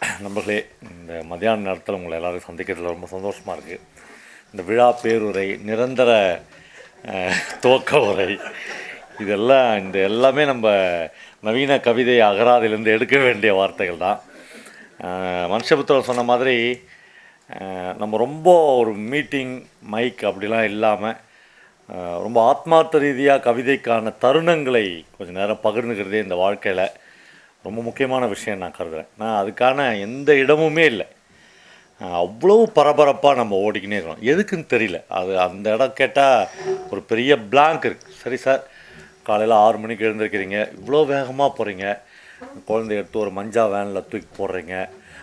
நண்பர்களே இந்த மதியான நேரத்தில் உங்களை எல்லோரும் சந்திக்கிறதுல ரொம்ப சந்தோஷமாக இருக்குது இந்த விழா பேருரை நிரந்தர துவக்க உரை இதெல்லாம் இந்த எல்லாமே நம்ம நவீன கவிதை அகராதிலேருந்து எடுக்க வேண்டிய வார்த்தைகள் தான். அஹ், மனுஷபுத்திரன் சொன்ன மாதிரி நம்ம ரொம்ப ஒரு மீட்டிங் மைக் அப்படிலாம் இல்லாமல் ரொம்ப ஆத்மார்த்த ரீதியாக கவிதைக்கான தருணங்களை கொஞ்சம் நேரம் பகிர்ந்துக்கிறதே இந்த வாழ்க்கையில். ரொம்ப முக்கியமான விஷயம் நான் கருதுகிறேன் நான் அதுக்கான எந்த இடமுமே இல்லை. அவ்வளோ பரபரப்பாக நம்ம ஓடிக்கினே இருக்கோம். எதுக்குன்னு தெரியல. அது அந்த இடம் கேட்டால் ஒரு பெரிய பிளாங்க் இருக்குது சரி சார் காலையில் ஆறு மணிக்கு எழுந்திருக்கிறீங்க. இவ்வளோ வேகமாக போகிறீங்க குழந்தைய எடுத்து ஒரு மஞ்சா வேனில் தூக்கி போடுறீங்க.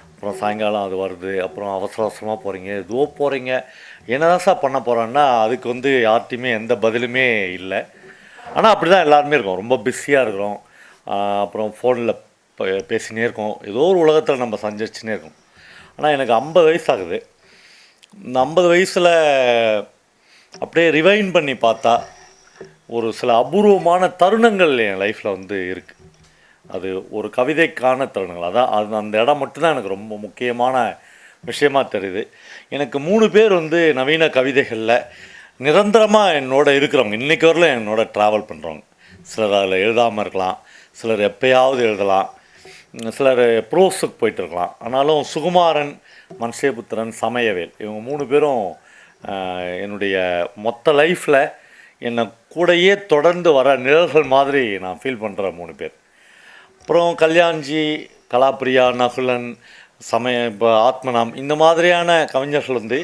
அப்புறம் சாயங்காலம் அது வருது. அப்புறம் அவசர அவசரமாக போகிறீங்க எதுவோ போகிறீங்க என்னதான் சார் பண்ண போகிறோன்னா அதுக்கு வந்து யார்ட்டையுமே எந்த பதிலுமே இல்லை. ஆனால் அப்படி தான் எல்லாருமே இருக்கோம். ரொம்ப பிஸியாக இருக்கிறோம். அப்புறம் ஃபோனில் இப்போ பேசினே இருக்கோம். ஏதோ ஒரு உலகத்தில் நம்ம சஞ்சரிச்சுனே இருக்கோம். ஆனால் எனக்கு ஐம்பது வயசு ஆகுது இந்த ஐம்பது வயசில் அப்படியே ரிவைன் பண்ணி பார்த்தா ஒரு சில அபூர்வமான தருணங்கள் என் லைஃப்பில் வந்து இருக்குது அது ஒரு கவிதைக்கான தருணங்கள். அதான் அது அந்த இடம் மட்டும்தான் எனக்கு ரொம்ப முக்கியமான விஷயமா தெரியுது. எனக்கு மூணு பேர் வந்து நவீன கவிதைகளில் நிரந்தரமாக என்னோட இருக்கிறவங்க. இன்றைக்கி வரலும் என்னோட ட்ராவல் பண்ணுறவங்க சிலர் அதில் எழுதாமல் இருக்கலாம். சிலர் எப்பயாவது எழுதலாம். சிலர் ப்ரோஸுக்கு போயிட்டுருக்கலாம். ஆனாலும் சுகுமாரன் மன்சேபுத்திரன் சமயவேல் இவங்க மூணு பேரும் என்னுடைய மொத்த லைஃப்பில் என்னை கூடயே தொடர்ந்து வர நிழல்கள் மாதிரி நான் ஃபீல் பண்ணுற மூணு பேர். அப்புறம் கல்யாண்ஜி கலாப்பிரியா நகுலன் சமய இப்போ ஆத்மநாம் இந்த மாதிரியான கவிஞர்கள் வந்து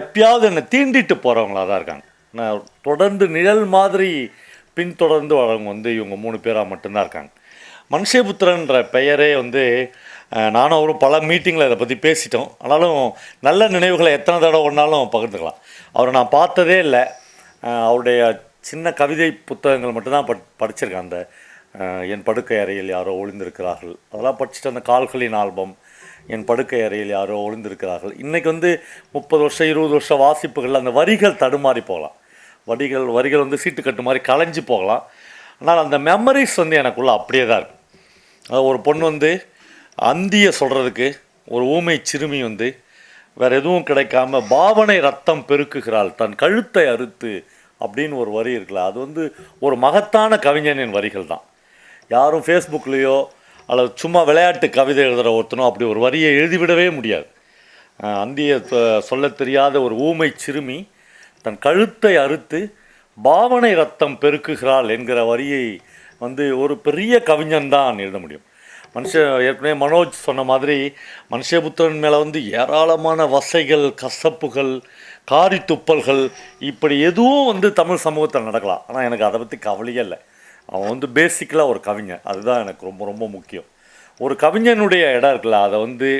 எப்பயாவது என்னை தீண்டிட்டு போகிறவங்களாக தான் இருக்காங்க. நான் தொடர்ந்து நிழல் மாதிரி பின்தொடர்ந்து வரவங்க வந்து இவங்க மூணு பேராக மட்டும்தான் இருக்காங்க. மனுஷபுத்திரன்ற பெயரே வந்து நானும் அவரும் பல மீட்டிங்கில் இதை பற்றி பேசிட்டோம். ஆனாலும் நல்ல நினைவுகளை எத்தனை தடவை ஒன்றாலும் பகிர்ந்துக்கலாம். அவரை நான் பார்த்ததே இல்லை. அவருடைய சின்ன கவிதை புத்தகங்கள் மட்டும்தான் பட் படிச்சிருக்கேன். அந்த என் படுக்கை அறையில் யாரோ ஒளிந்திருக்கிறார்கள். அதெல்லாம் படிச்சுட்டு அந்த கால்களின் ஆல்பம் என் படுக்கை அறையில் யாரோ ஒளிந்திருக்கிறார்கள். இன்றைக்கி வந்து முப்பது வருஷம் இருபது வருஷம் வாசிப்புகள் அந்த வரிகள் தடுமாறி போகலாம். வரிகள் வரிகள் வந்து சீட்டு கட்டு மாதிரி கலைஞ்சு போகலாம். ஆனால் அந்த மெமரிஸ் வந்து எனக்குள்ளே அப்படியே தான் இருக்கும். ஒரு பொண்ணு வந்து அந்தியை சொல்கிறதுக்கு ஒரு ஊமை சிறுமி வந்து வேற எதுவும் கிடைக்காம பாவனை ரத்தம் பெருக்குகிறாள் தன் கழுத்தை அறுத்து அப்படின்னு ஒரு வரி இருக்குல்ல அது வந்து ஒரு மகத்தான கவிஞனின் வரிகள் தான். யாரும் ஃபேஸ்புக்லேயோ அல்லது சும்மா விளையாட்டு கவிதை எழுதுகிற ஒருத்தனும் அப்படி ஒரு வரியை எழுதிவிடவே முடியாது. அந்திய சொல்ல தெரியாத ஒரு ஊமை சிறுமி தன் கழுத்தை அறுத்து பாவனை ரத்தம் பெருக்குகிறாள் என்கிற வரியை வந்து ஒரு பெரிய கவிஞன் தான் எழுத முடியும். மனுஷ ஏற்கனவே மனோஜ் சொன்ன மாதிரி மனுஷபுத்திரன் மேலே வந்து ஏராளமான வசைகள் கசப்புகள் காரி துப்பல்கள் இப்படி எதுவும் வந்து தமிழ் சமூகத்தில் நடக்கலாம். ஆனால் எனக்கு அதை பற்றி கவலையே இல்லை. அவன் வந்து பேசிக்கலாக ஒரு கவிஞன். அதுதான் எனக்கு ரொம்ப ரொம்ப முக்கியம். ஒரு கவிஞனுடைய இடம் இருக்குல்ல அதை வந்து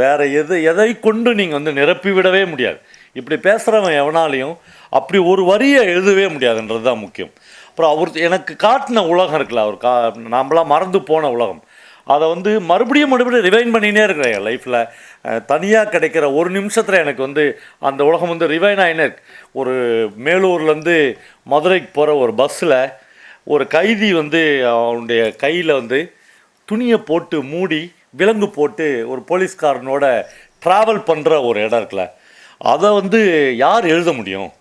வேறு எது எதை கொண்டு நீங்கள் வந்து நிரப்பிவிடவே முடியாது. இப்படி பேசுகிறவன் எவனாலையும் அப்படி ஒரு வரியை எழுதவே முடியாதுன்றது தான் முக்கியம். அப்புறம் அவர் எனக்கு காட்டின உலகம் இருக்குல்ல அவர் கா நம்மளாம் மறந்து போன உலகம். அதை வந்து மறுபடியும் மறுபடியும் ரிவைன் பண்ணினே இருக்கிறேன் என் லைஃப்பில் தனியாக கிடைக்கிற ஒரு நிமிஷத்தில் எனக்கு வந்து அந்த உலகம் வந்து ரிவைன் ஆகினே இருக்கு. ஒரு மேலூர்லேருந்து மதுரைக்கு போகிற ஒரு பஸ்ஸில் ஒரு கைதி வந்து அவனுடைய கையில் வந்து துணியை போட்டு மூடி விலங்கு போட்டு ஒரு போலீஸ்காரனோட ட்ராவல் பண்ணுற ஒரு இடம் இருக்குல்ல. அதை வந்து யார் எழுத முடியும்?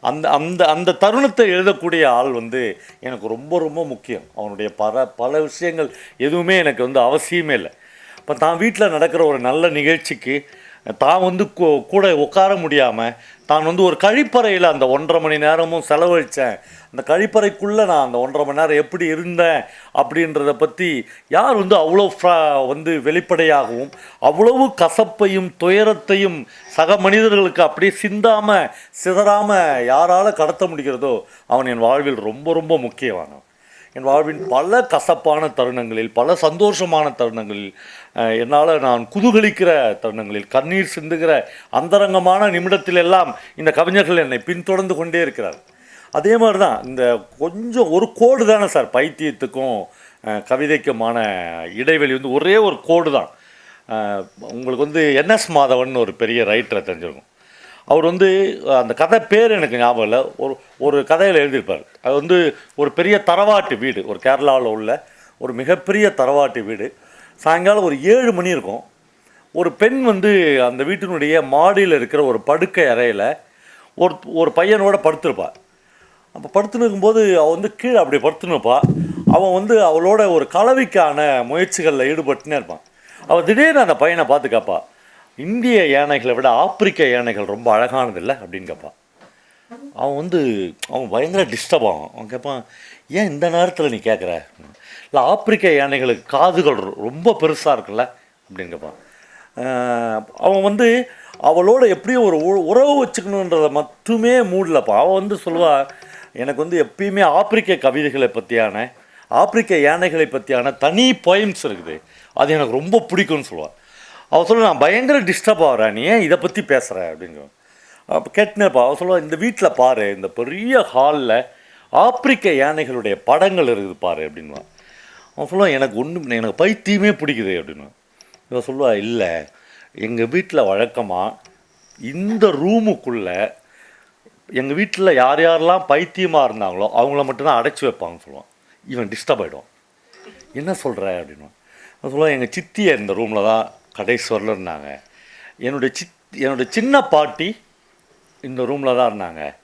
அந்த அந்த அந்த தருணத்தை எழுதக்கூடிய ஆள் வந்து எனக்கு ரொம்ப ரொம்ப முக்கியம். அவனுடைய பல பல விஷயங்கள் எதுவுமே எனக்கு வந்து அவசியமே இல்லை. இப்போ தான் வீட்டில் நடக்கிற ஒரு நல்ல நிகழ்ச்சிக்கு தான் வந்து கூ- கூட உட்கார முடியாமல் நான் வந்து ஒரு கழிப்பறையில் அந்த ஒன்றரை மணி நேரமும் செலவழித்தேன் அந்த கழிப்பறைக்குள்ளே நான் அந்த ஒன்றரை மணி நேரம் எப்படி இருந்தேன் அப்படின்றத பற்றி யார் வந்து அவ்வளோ வந்து வெளிப்படையாகவும் அவ்வளவு கசப்பையும் துயரத்தையும் சக மனிதர்களுக்கு அப்படியே சிந்தாமல் சிதறாமல் யாரால் கடத்த முடிகிறதோ அவன் என் வாழ்வில் ரொம்ப ரொம்ப முக்கியமானவன். என் வாழ்வின் பல கசப்பான தருணங்களில் பல சந்தோஷமான தருணங்களில் என்னால் நான் குதூகலிக்கிற தருணங்களில் கண்ணீர் சிந்துகிற அந்தரங்கமான நிமிடத்திலெல்லாம் இந்த கவிஞர்கள் என்னை பின்தொடர்ந்து கொண்டே இருக்கிறார் அதே மாதிரி தான் இந்த கொஞ்சம் ஒரு கோடு தானே சார் பைத்தியத்துக்கும் கவிதைக்குமான இடைவெளி வந்து ஒரே ஒரு கோடு தான். உங்களுக்கு வந்து என்எஸ் மாதவன் ஒரு பெரிய ரைட்டரை தெரிஞ்சிருக்கும். அவர் வந்து அந்த கதை பேர் எனக்கு ஞாபகம் இல்லை. ஒரு ஒரு கதையில் எழுதியிருப்பார். அது வந்து ஒரு பெரிய தரவாட்டு வீடு ஒரு கேரளாவில் உள்ள ஒரு மிகப்பெரிய தரவாட்டு வீடு. சாயங்காலம் ஒரு ஏழு மணி இருக்கும். ஒரு பெண் வந்து அந்த வீட்டினுடைய மாடியில் இருக்கிற ஒரு படுக்கை அறையில் ஒரு ஒரு பையனோட படுத்திருப்பா. அப்போ படுத்துன்னு இருக்கும்போது அவள் வந்து கீழே அப்படி படுத்துன்னு அவன் வந்து அவளோட ஒரு கலவிக்கான முயற்சிகளில் ஈடுபட்டுனே இருப்பான். அவள் திடீர்னு அந்த பையனை பார்த்து கேட்பா இந்திய யானைகளை விட ஆப்பிரிக்க யானைகள் ரொம்ப அழகானது இல்லை அப்படின்னு கேட்பான் அவன் வந்து அவன் பயங்கர டிஸ்டர்ப் ஆகும் அவன் கேட்பான் ஏன் இந்த நேரத்தில் நீ கேட்குற இல்லை ஆப்பிரிக்க யானைகளுக்கு காதுகள் ரொம்ப பெருசாக இருக்குல்ல? அப்படின்னு கேட்பான் அவன் வந்து அவளோட எப்படியும் ஒரு உ- உறவு வச்சுக்கணுன்றதை மட்டுமே மூடலப்பா அவன் வந்து சொல்லுவாள் எனக்கு வந்து எப்பயுமே ஆப்பிரிக்க கவிதைகளை பற்றியான ஆப்பிரிக்க யானைகளை பற்றியான தனி பொயம்ஸ் இருக்குது. அது எனக்கு ரொம்ப பிடிக்கும்னு சொல்லுவாள் அவள் சொல்ல நான் பயங்கர டிஸ்டர்ப் ஆகிறேன் நீ ஏன் இதை பற்றி பேசுகிற அப்படின்னு அப்போ கேட்டுனேப்பா அவள் சொல்லுவா இந்த வீட்டில் பாரு இந்த பெரிய ஹாலில் ஆப்பிரிக்க யானைகளுடைய படங்கள் இருக்குது பாரு அப்படின்வான் அவன் சொல்லுவான் எனக்கு ஒன்றும் எனக்கு பைத்தியமே பிடிக்குது அப்படின்னு இவன் சொல்லுவா இல்லை எங்கள் வீட்டில் வழக்கமாக இந்த ரூமுக்குள்ளே எங்கள் வீட்டில் யார் யாரெல்லாம் பைத்தியமாக இருந்தாங்களோ அவங்கள மட்டும்தான் அடைச்சி வைப்பாங்கன்னு சொல்லுவான். இவன் டிஸ்டர்ப் ஆகிடும் என்ன சொல்கிற அப்படின்னு அவன் சொல்லுவான் எங்கள் சித்தியை இந்த ரூமில் தான் கடைசி வரல இருந்தாங்க. என்னுடைய சித் என்னுடைய சின்ன பாட்டி இந்த ரூமில் தான் இருந்தாங்க.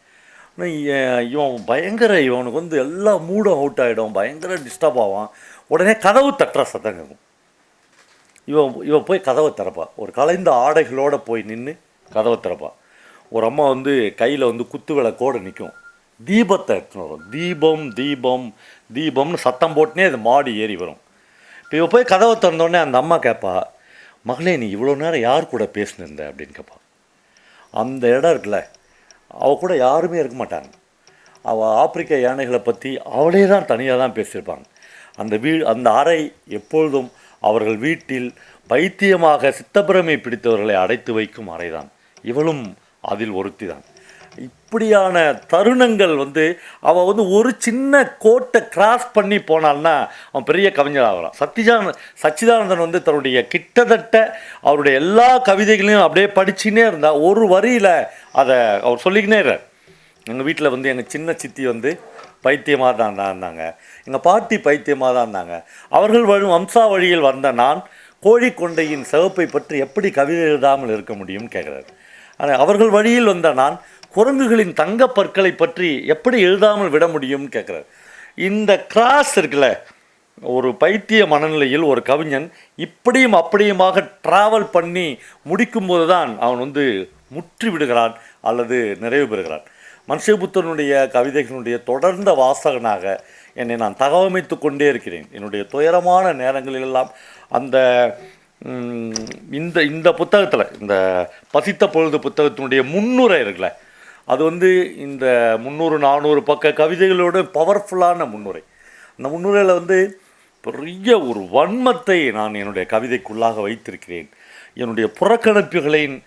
இவன் பயங்கர இவனுக்கு வந்து எல்லா மூடும் அவுட் ஆகிடும் பயங்கர டிஸ்டர்ப் ஆவான். உடனே கதவு தட்டுற சத்தம் கேட்கும் இவன் இவன் போய் கதவை திறப்பா. ஒரு கலைந்த ஆடைகளோட போய் நின்று கதவை திறப்பா. ஒரு அம்மா வந்து கையில் வந்து குத்து விளக்கோடு நிற்கும் தீபத்தை எடுத்துன்னு வரும். தீபம் தீபம் தீபம்னு சத்தம் போட்டுனே அது மாடி ஏறி வரும். இப்போ இவ போய் கதவை திறந்தோடனே அந்த அம்மா கேட்பா மகளே நீ இவ்வளோ நேரம் யார் கூட பேசினிருந்த? அப்படின்னு கேட்பா. அந்த இடம் இருக்குல்ல அவள் கூட யாருமே இருக்க மாட்டாங்க. அவள் ஆப்பிரிக்க யானைகளை பற்றி அவளே தான் தனியாக தான் பேசியிருப்பாங்க. அந்த வீ அந்த அறை எப்பொழுதும் அவர்கள் வீட்டில் பைத்தியமாக சித்தப்பிரமை பிடித்தவர்களை அடைத்து வைக்கும் அறைதான். இவளும் அதில் ஒருத்தி தான் அப்படியான தருணங்கள் வந்து அவள் வந்து ஒரு சின்ன கோட்டை கிராஸ் பண்ணி போனான்னா அவன் பெரிய கவிஞர் ஆகிறான். சச்சிதானந்தன் வந்து தன்னுடைய கிட்டத்தட்ட அவருடைய எல்லா கவிதைகளையும் அப்படியே படிச்சுனே இருந்தால் ஒரு வரியில் அதை அவர் சொல்லிக்கினே இருக்கார். எங்கள் வீட்டில் வந்து எங்கள் சின்ன சித்தி வந்து பைத்தியமாக தான் தான் இருந்தாங்க. எங்கள் பாட்டி பைத்தியமாக தான் இருந்தாங்க. அவர்கள் வரும் வம்சா வழியில் வந்த நான் கோழிக்கொண்டையின் சிவப்பை பற்றி எப்படி கவிதை எழுதாமல் இருக்க முடியும்னு கேட்குறாரு. ஆனால் அவர்கள் வழியில் வந்த நான் குரங்குகளின் தங்க பற்களை பற்றி எப்படி எழுதாமல் விட முடியும்னு கேட்குறாரு இந்த கிராஸ் இருக்குல்ல ஒரு பைத்திய மனநிலையில் ஒரு கவிஞன் இப்படியும் அப்படியுமாக டிராவல் பண்ணி முடிக்கும்போது தான் அவன் வந்து முற்றி விடுகிறான் அல்லது நிறைவு பெறுகிறான். மனுஷபுத்தனுடைய கவிதைகளுடைய தொடர்ந்த வாசகனாக என்னை நான் தகவமைத்து கொண்டே இருக்கிறேன். என்னுடைய துயரமான நேரங்களிலெல்லாம் அந்த இந்த இந்த புத்தகத்தில் இந்த பசித்த பொழுது புத்தகத்தினுடைய முன்னுரை இருக்குல்ல அது வந்து இந்த முந்நூறு நானூறு பக்க கவிதைகளோட பவர்ஃபுல்லான முன்னுரை. அந்த முன்னுரையில் வந்து பெரிய ஒரு வன்மத்தை நான் என்னுடைய கவிதைக்குள்ளாக வைத்திருக்கிறேன். என்னுடைய புறக்கணிப்புகளின்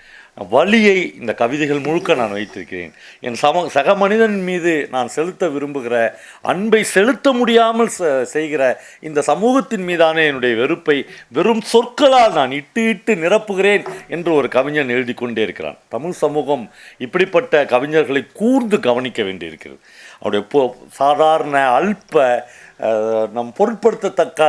வழியை இந்த கவிதைகள் முழுக்க நான் வைத்திருக்கிறேன். என் சம சக மனிதன் மீது நான் செலுத்த விரும்புகிற அன்பை செலுத்த முடியாமல் செ- செய்கிற இந்த சமூகத்தின் மீதான என்னுடைய வெறுப்பை வெறும் சொற்களால் நான் இட்டு இட்டு நிரப்புகிறேன் என்று ஒரு கவிஞன் எழுதி கொண்டே இருக்கிறான். தமிழ் சமூகம் இப்படிப்பட்ட கவிஞர்களை கூர்ந்து கவனிக்க வேண்டியிருக்கிறது. அவருடைய சாதாரண அல்ப நம் பொருட்படுத்தத்தக்க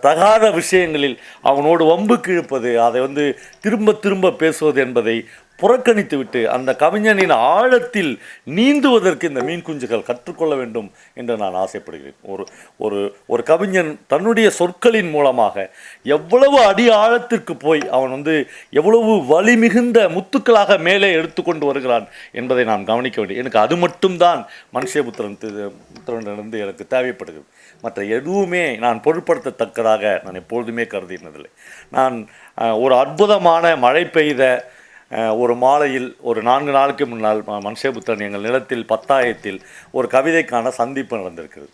தகாத விஷயங்களில் அவனோடு வம்புக்கு இழுப்பது அதை வந்து திரும்ப திரும்ப பேசுவது என்பதை புறக்கணித்து விட்டு அந்த கவிஞனின் ஆழத்தில் நீந்துவதற்கு இந்த மீன் குஞ்சுகள் கற்றுக்கொள்ள வேண்டும் என்று நான் ஆசைப்படுகிறேன். ஒரு ஒரு ஒரு கவிஞன் தன்னுடைய சொற்களின் மூலமாக எவ்வளவு அடி ஆழத்திற்கு போய் அவன் வந்து எவ்வளவு வலி மிகுந்த முத்துக்களாக மேலே எடுத்துக்கொண்டு வருகிறான் என்பதை நான் கவனிக்க வேண்டும். எனக்கு அது மட்டும்தான் மனுஷபுத்திரன் தி- புத்திரனிலிருந்து எனக்கு தேவைப்படுகிறது. மற்ற எதுவுமே நான் பொருட்படுத்தத்தக்கதாக நான் எப்பொழுதுமே கருதினதில்லை நான் ஒரு அற்புதமான மழை பெய்த ஒரு மாலையில் ஒரு நான்கு நாளுக்கு முன்னால் ம- மனுஷபுத்திரன் எங்கள் நிலத்தில் பத்தாயத்தில் ஒரு கவிதைக்கான சந்திப்பு நடந்திருக்கிறது.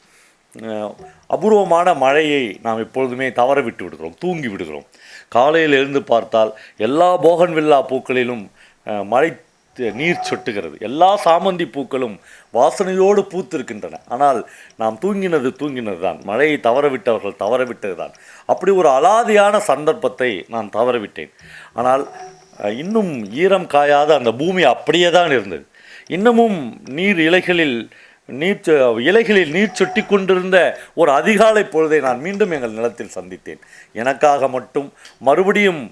அபூர்வமான மழையை நாம் எப்பொழுதுமே தவற விட்டு விடுகிறோம் தூங்கி விடுகிறோம். காலையில் எழுந்து பார்த்தால் எல்லா போகன்வில்லா பூக்களிலும் மழை நீர் சொட்டுகிறது. எல்லா சாமந்தி பூக்களும் வாசனையோடு பூத்திருக்கின்றன. ஆனால் நாம் தூங்கினது தூங்கினது தான் மழையை தவறவிட்டவர்கள் தவறவிட்டது தான் அப்படி ஒரு அலாதியான சந்தர்ப்பத்தை நான் தவறவிட்டேன். ஆனால் இன்னும் ஈரம் காயாத. அந்த பூமி அப்படியே தான் இருந்தது. இன்னமும் நீர் இலைகளில் நீர் இலைகளில் நீர் சொட்டி கொண்டிருந்த ஒரு அதிகாலை பொழுதை நான் மீண்டும் எங்கள் நிலத்தில் சந்தித்தேன். எனக்காக மட்டும் மறுபடியும்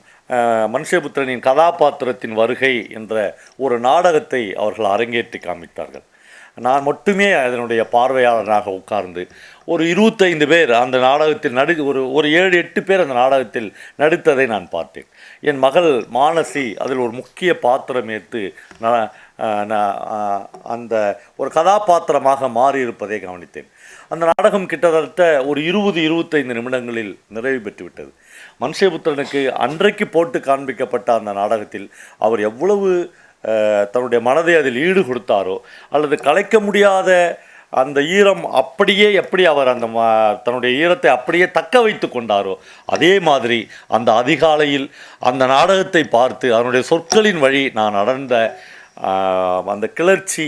மனுஷபுத்திரனின் கதாபாத்திரத்தின் வருகை என்ற ஒரு நாடகத்தை அவர்கள் அரங்கேற்றி காமித்தார்கள். நான் மட்டுமே அதனுடைய பார்வையாளராக உட்கார்ந்து ஒரு இருபத்தைந்து பேர் அந்த நாடகத்தில் நடி ஒரு ஒரு ஏழு எட்டு பேர் அந்த நாடகத்தில் நடித்ததை நான் பார்த்தேன். என் மகள் மானசி அதில் ஒரு முக்கிய பாத்திரம் ஏற்று நான் அந்த ஒரு கதாபாத்திரமாக மாறியிருப்பதை கவனித்தேன். அந்த நாடகம் கிட்டத்தட்ட ஒரு இருபது இருபத்தைந்து நிமிடங்களில் நிறைவு பெற்றுவிட்டது. மனுஷபுத்திரனுக்கு அன்றைக்கு போட்டு காண்பிக்கப்பட்ட அந்த நாடகத்தில் அவர் எவ்வளவு தன்னுடைய மனதை அதில் ஈடு கொடுத்தாரோ அல்லது கலைக்க முடியாத அந்த ஈரம் அப்படியே எப்படி அவர் அந்த தன்னுடைய ஈரத்தை அப்படியே தக்க வைத்து கொண்டாரோ அதே மாதிரி அந்த அதிகாலையில் அந்த நாடகத்தை பார்த்து அதனுடைய சொற்களின் வழி நான் நடந்த அந்த கிளர்ச்சி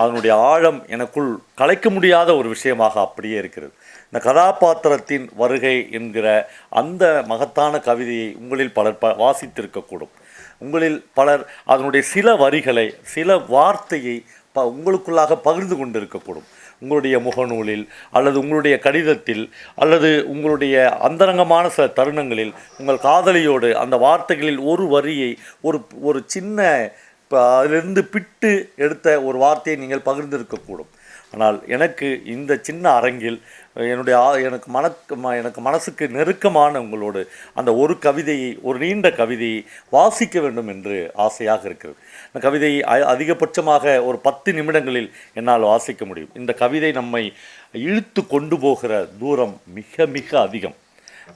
அதனுடைய ஆழம் எனக்குள் கலைக்க முடியாத ஒரு விஷயமாக அப்படியே இருக்கிறது. இந்த கதாபாத்திரத்தின் வருகை என்கிற அந்த மகத்தான கவிதையை உங்களில் பலர் ப வாசித்திருக்கக்கூடும். உங்களில் பலர் அதனுடைய சில வரிகளை சில வார்த்தையை ப உங்களுக்குள்ளாக பகிர்ந்து கொண்டிருக்கக்கூடும். உங்களுடைய முகநூலில் அல்லது உங்களுடைய கடிதத்தில் அல்லது உங்களுடைய அந்தரங்கமான சில தருணங்களில் உங்கள் காதலியோடு அந்த வார்த்தைகளில் ஒரு வரியை ஒரு ஒரு சின்ன இப்போ அதிலிருந்து பிட்டு எடுத்த ஒரு வார்த்தையை நீங்கள் பகிர்ந்திருக்கக்கூடும். ஆனால் எனக்கு இந்த சின்ன அரங்கில் என்னுடைய எனக்கு மனக்கு ம- எனக்கு மனசுக்கு நெருக்கமான உங்களோடு அந்த ஒரு கவிதையை ஒரு நீண்ட கவிதையை வாசிக்க வேண்டும் என்று ஆசையாக இருக்கிறது. இந்த கவிதையை அதிகபட்சமாக ஒரு பத்து நிமிடங்களில் என்னால் வாசிக்க முடியும். இந்த கவிதை நம்மை இழுத்து கொண்டு போகிற தூரம் மிக மிக அதிகம்.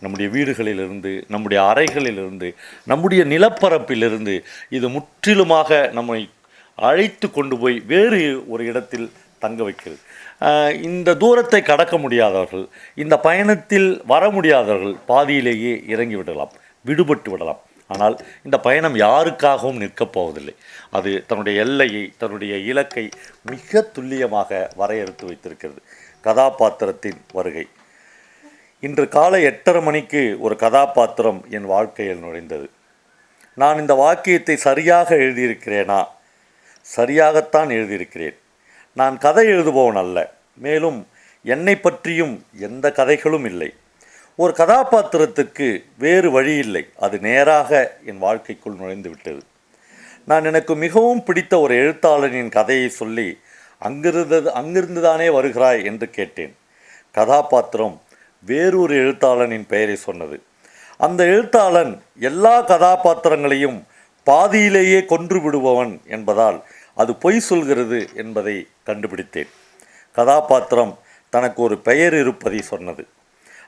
நம்முடைய வீடுகளிலிருந்து நம்முடைய அறைகளிலிருந்து நம்முடைய நிலப்பரப்பிலிருந்து இது முற்றிலுமாக நம்மை அழைத்து கொண்டு போய் வேறு ஒரு இடத்தில் தங்க வைக்கிறது. இந்த தூரத்தை கடக்க முடியாதவர்கள் இந்த பயணத்தில் வர முடியாதவர்கள் பாதியிலேயே இறங்கி விடலாம் விடுபட்டு விடலாம். ஆனால் இந்த பயணம் யாருக்காகவும் நிற்கப் போவதில்லை. அது தன்னுடைய எல்லையை தன்னுடைய இலக்கை மிக துல்லியமாக வரையறுத்து வைத்திருக்கிறது. கதாபாத்திரத்தின் வருகை. இன்று காலை எட்டரை மணிக்கு ஒரு கதாபாத்திரம் என் வாழ்க்கையில் நுழைந்தது. நான் இந்த வாக்கியத்தை சரியாக எழுதியிருக்கிறேனா? சரியாகத்தான் எழுதியிருக்கிறேன். நான் கதை எழுதுபவன் அல்ல. மேலும் என்னை பற்றியும் எந்த கதைகளும் இல்லை. ஒரு கதாபாத்திரத்துக்கு வேறு வழி இல்லை. அது நேராக என் வாழ்க்கைக்குள் நுழைந்து விட்டது. நான் எனக்கு மிகவும் பிடித்த ஒரு எழுத்தாளனின் கதையை சொல்லி அங்கிருந்தது அங்கிருந்து தானே வருகிறாய்? என்று கேட்டேன். கதாபாத்திரம் வேறொரு எழுத்தாளனின் பெயரை சொன்னது. அந்த எழுத்தாளன் எல்லா கதாபாத்திரங்களையும் பாதியிலேயே கொன்று விடுபவன் என்பதால் அது பொய் சொல்கிறது என்பதை கண்டுபிடித்தேன். கதாபாத்திரம் தனக்கு ஒரு பெயர் இருப்பதை சொன்னது.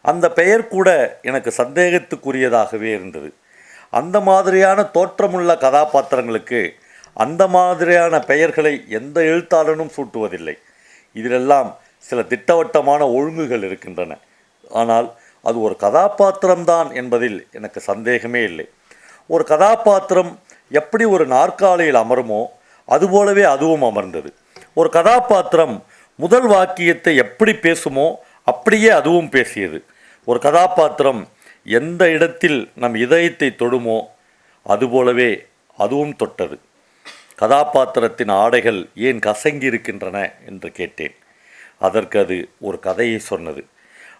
அந்த பெயர் கூட எனக்கு சந்தேகத்துக்குரியதாகவே இருந்தது. அந்த மாதிரியான தோற்றமுள்ள கதாபாத்திரங்களுக்கு அந்த மாதிரியான பெயர்களை எந்த எழுத்தாளனும் சூட்டுவதில்லை. இதிலெல்லாம் சில திட்டவட்டமான ஒழுங்குகள் இருக்கின்றன. ஆனால் அது ஒரு கதாபாத்திரம்தான் என்பதில் எனக்கு சந்தேகமே இல்லை. ஒரு கதாபாத்திரம் எப்படி ஒரு நாற்காலியில் அமருமோ அதுபோலவே அதுவும் அமர்ந்தது. ஒரு கதாபாத்திரம் முதல் வாக்கியத்தை எப்படி பேசுமோ அப்படியே அதுவும் பேசியது. ஒரு கதாபாத்திரம் எந்த இடத்தில் நம் இதயத்தை தொடுமோ அதுபோலவே அதுவும் தொட்டது. கதாபாத்திரத்தின் ஆடைகள் ஏன் கசங்கி இருக்கின்றன என்று கேட்டேன். அதற்கு அது ஒரு கதையை சொன்னது.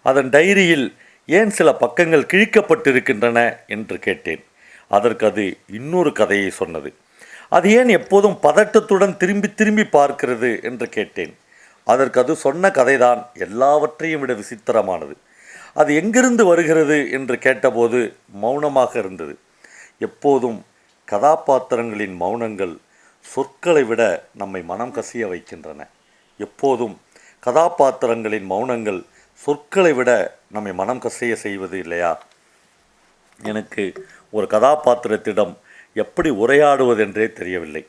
அதன் டைரியில் ஏன் சில பக்கங்கள் கிழிக்கப்பட்டிருக்கின்றன என்று கேட்டேன். அதற்கு அது இன்னொரு கதையை சொன்னது. அது ஏன் எப்போதும் பதட்டத்துடன் திரும்பி திரும்பி பார்க்கிறது என்று கேட்டேன். அதற்கு அது சொன்ன கதைதான் எல்லாவற்றையும் விட விசித்திரமானது. அது எங்கிருந்து வருகிறது என்று கேட்டபோது மௌனமாக இருந்தது. எப்போதும் கதாபாத்திரங்களின் மௌனங்கள் சொற்களை விட நம்மை மனம் கசிய வைக்கின்றன. எப்போதும் கதாபாத்திரங்களின் மௌனங்கள் சொற்களை விட நம்மை மனம் கசிய செய்வது இல்லையா? எனக்கு ஒரு கதாபாத்திரத்திடம் எப்படி உரையாடுவதென்றே தெரியவில்லை.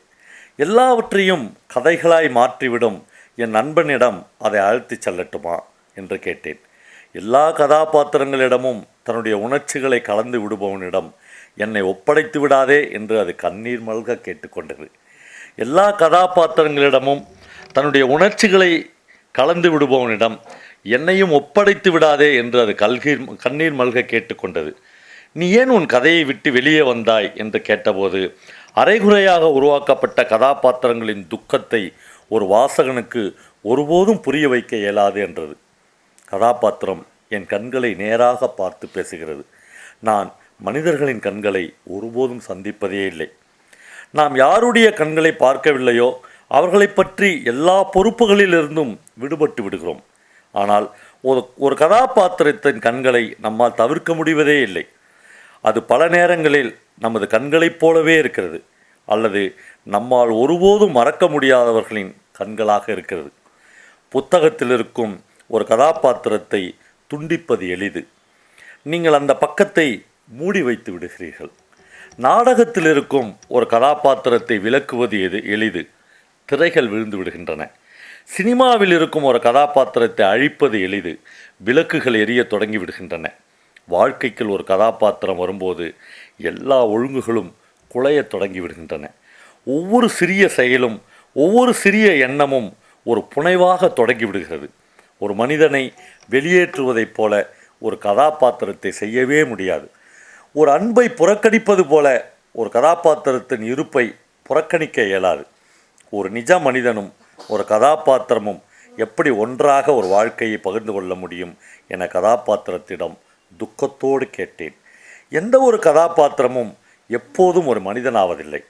எல்லாவற்றையும் கதைகளாய் மாற்றிவிடும் என் நண்பனிடம் அதை அழைத்துச் செல்லட்டுமா? என்று கேட்டேன். எல்லா கதாபாத்திரங்களிடமும் தன்னுடைய உணர்ச்சிகளை கலந்து விடுபவனிடம் என்னை ஒப்படைத்து விடாதே என்று அது கண்ணீர் மல்க கேட்டுக்கொண்டது எல்லா கதாபாத்திரங்களிடமும் தன்னுடைய உணர்ச்சிகளை கலந்து விடுபவனிடம் என்னையும் ஒப்படைத்து விடாதே என்று அது கல்கீர் கண்ணீர் மல்க கேட்டுக்கொண்டது நீ ஏன் உன் கதையை விட்டு வெளியே வந்தாய்? என்று கேட்டபோது அரைகுறையாக உருவாக்கப்பட்ட கதாபாத்திரங்களின் துக்கத்தை ஒரு வாசகனுக்கு ஒருபோதும் புரிய வைக்க இயலாது என்றது. கதாபாத்திரம் என் கண்களை நேராக பார்த்து பேசுகிறது. நான் மனிதர்களின் கண்களை ஒருபோதும் சந்திப்பதே இல்லை. நாம் யாருடைய கண்களை பார்க்கவில்லையோ அவர்களைப் பற்றி எல்லா பொறுப்புகளிலிருந்தும் விடுபட்டு விடுகிறோம். ஆனால் ஒரு ஒரு கதாபாத்திரத்தின் கண்களை நம்மால் தவிர்க்க முடிவதே இல்லை. அது பல நேரங்களில் நமது கண்களைப் போலவே இருக்கிறது அல்லது நம்மால் ஒருபோதும் மறக்க முடியாதவர்களின் கண்களாக இருக்கிறது. புத்தகத்தில் இருக்கும் ஒரு கதாபாத்திரத்தை துண்டிப்பது எளிது. நீங்கள் அந்த பக்கத்தை மூடி வைத்து விடுகிறீர்கள். நாடகத்தில் இருக்கும் ஒரு கதாபாத்திரத்தை விளக்குவது எது எளிது. திரைகள் விழுந்து விடுகின்றன. சினிமாவில் இருக்கும் ஒரு கதாபாத்திரத்தை அழிப்பது எளிது. விளக்குகள் எரிய தொடங்கி விடுகின்றன. வாழ்க்கைக்குள் ஒரு கதாபாத்திரம் வரும்போது எல்லா ஒழுங்குகளும் குலையத் தொடங்கிவிடுகின்றன ஒவ்வொரு சிறிய செயலும் ஒவ்வொரு சிறிய எண்ணமும் ஒரு புனைவாக தொடங்கிவிடுகிறது ஒரு மனிதனை வெளியேற்றுவதைப் போல ஒரு கதாபாத்திரத்தை செய்யவே முடியாது. ஒரு அன்பை புறக்கணிப்பது போல ஒரு கதாபாத்திரத்தின் இருப்பை புறக்கணிக்க இயலாது. ஒரு நிஜ மனிதனும் ஒரு கதாபாத்திரமும் எப்படி ஒன்றாக ஒரு வாழ்க்கையை பகிர்ந்து கொள்ள முடியும் என கதாபாத்திரத்திடம் துக்கத்தோடு கேட்டேன். எந்த ஒரு கதாபாத்திரமும் எப்போதும் ஒரு மனிதனாவதில்லை.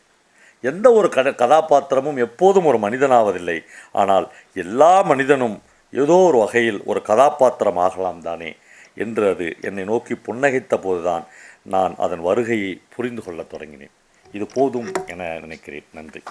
எந்த ஒரு கத கதாபாத்திரமும் எப்போதும் ஒரு மனிதனாவதில்லை. ஆனால் எல்லா மனிதனும் ஏதோ ஒரு வகையில் ஒரு கதாபாத்திரம் ஆகலாம் தானே என்று அது என்னை நோக்கி புன்னகைத்த போதுதான் நான் அதன் வருகையை புரிந்து கொள்ளத் தொடங்கினேன். இது போதும் என நினைக்கிறேன். நன்றி.